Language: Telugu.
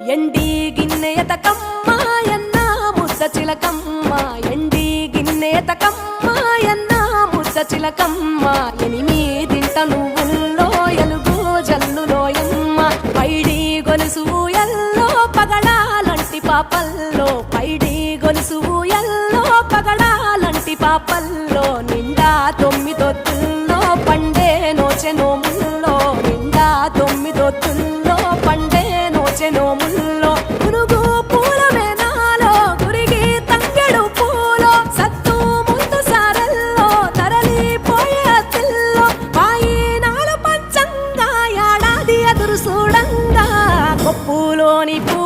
ఎండి గిన్నెయత కమ్మాయన్న ముద్ద చిలకమ్మ. ఎండి గిన్నెయత కమ్మాయన్న ముద్ద చిలకమ్మ. ఎనిమిదింట నువ్వుల్లో ఎలుగు జల్లులోయమ్మ పైడి గొలుసు ఎల్లో పగడాలంటి పాపల్లో. పైడి గొలుసు ఎల్లో పగడాలంటి పాపల్లో. నిండా తొమ్మిదొత్తుల్లో పండే నోచె నోచె నోముల్లో గురుగు పూల మేనాలో గురిగి తంగెడు పూలో సత్తు ముందు సారల్లో తరలిపోయే అత్తిల్లో పాయినాలు పంచంగా ఏడాది ఎదురు చూడంగా కొప్పులోని పూ